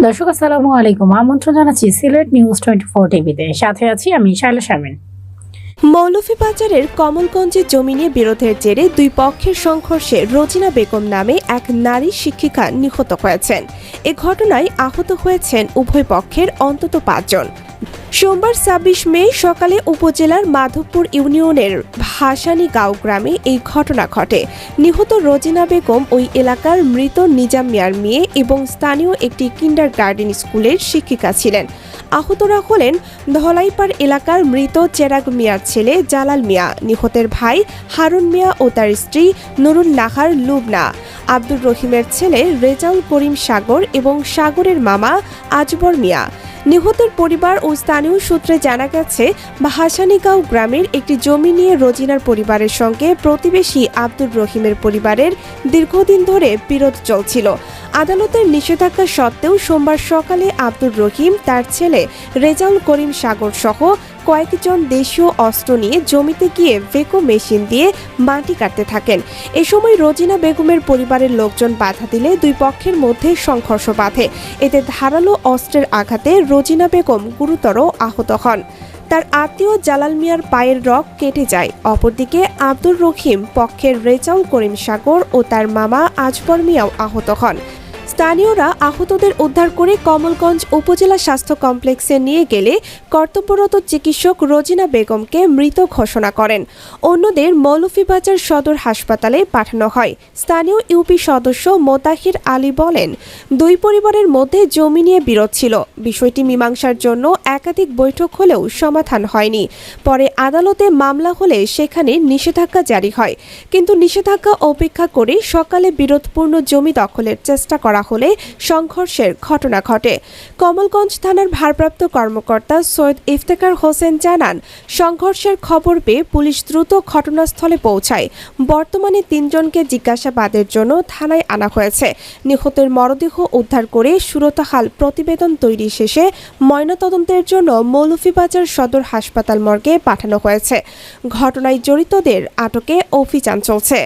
দর্শক, আসসালামু আলাইকুম। আমন্ত্রণ জানাচ্ছি সিলেট নিউজ টোয়েন্টি ফোর টিভিতে। সাথে আছি আমি শাইলা শারমিন মৌলভীবাজারের কমলগঞ্জে জমি নিয়ে বিরোধের জেরে দুই পক্ষের সংঘর্ষে রোজিনা বেগম নামে এক নারী শিক্ষিকা নিহত হয়েছেন। এ ঘটনায় আহত হয়েছেন উভয় পক্ষের অন্তত পাঁচজন। সোমবার ছাব্বিশ মে সকালে উপজেলার মাধবপুর ইউনিয়নের ভাসানী গাঁও গ্রামে এই ঘটনা ঘটে। নিহত রোজিনা বেগম ওই এলাকার মৃত নিজাম মিয়ার মেয়ে এবং স্থানীয় একটি কিন্ডার গার্ডেন স্কুলের শিক্ষিকা ছিলেন। আহতরা হলেন ধলাইপাড় এলাকার মৃত চেরাগ মিয়ার ছেলে জালাল মিয়া, নিহতের ভাই হারুন মিয়া ও তার স্ত্রী নুরুল নাহার লুবনা, আব্দুর রহিমের ছেলে রেজাউল করিম সাগর এবং সাগরের মামা আজবর মিয়া। নিহতের পরিবার ও স্থানীয় সূত্রে জানা গেছে হাসানিগাঁও গ্রামের একটি জমি নিয়ে রোজিনার পরিবারের সঙ্গে প্রতিবেশী আব্দুর রহিমের পরিবারের দীর্ঘদিন ধরে বিরোধ চলছিল। আদালতের নিষেধাজ্ঞা সত্ত্বেও সোমবার সকালে আব্দুর রহিম, তার ছেলে রেজাউল করিম সাগর সহ কয়েকজন দেশীয় অস্ত্র নিয়ে জমিতে গিয়ে ভেকো মেশিন দিয়ে মাটি কাটতে থাকেন। এ সময় রোজিনা বেগমের পরিবারের লোকজন বাধা দিলে দুই পক্ষের মধ্যে সংঘর্ষ বাধে। এতে ধারালো অস্ত্রের আঘাতে রোজিনা বেগম গুরুতর আহত হন। তার আত্মীয় জালাল মিয়ার পায়ের রক কেটে যায়। অপরদিকে আব্দুর রহিম পক্ষের রেজাউল করিম সাগর ও তার মামা আজবর মিয়াও আহত হন। স্থানীয়রা আহতদের উদ্ধার করে কমলগঞ্জ উপজেলা স্বাস্থ্য কমপ্লেক্সে নিয়ে গেলে কর্তব্যরত চিকিৎসক রোজিনা বেগমকে মৃত ঘোষণা করেন। অন্যদের মৌলফিবাজার সদর হাসপাতালে পাঠানো হয়। স্থানীয় ইউপি সদস্য মোতাহির আলী বলেন, দুই পরিবারের মধ্যে জমি নিয়ে বিরোধ ছিল। বিষয়টি মীমাংসার জন্য একাধিক বৈঠক হলেও সমাধান হয়নি। পরে আদালতে মামলা হলে সেখানে নিষেধাজ্ঞা জারি হয়। কিন্তু নিষেধাজ্ঞা উপেক্ষা করে সকালে বিরোধপূর্ণ জমি দখলের চেষ্টা করা হলে সংঘর্ষের ঘটনা ঘটে। কমলগঞ্জ থানার ভারপ্রাপ্ত কর্মকর্তা সৈয়দ ইফতেখার হোসেন জানান, সংঘর্ষের খবর পেয়ে পুলিশ দ্রুত ঘটনাস্থলে পৌঁছায়। বর্তমানে তিনজনকে জিজ্ঞাসাবাদের জন্য থানায় আনা হয়েছে। নিহতের মরদেহ উদ্ধার করে সুরতাহাল প্রতিবেদন তৈরি শেষে ময়নাতদন্তের জন্য মৌলভীবাজার সদর হাসপাতাল মর্গে পাঠানো হয়েছে। ঘটনায় জড়িতদের আটকে অভিযান চলছে।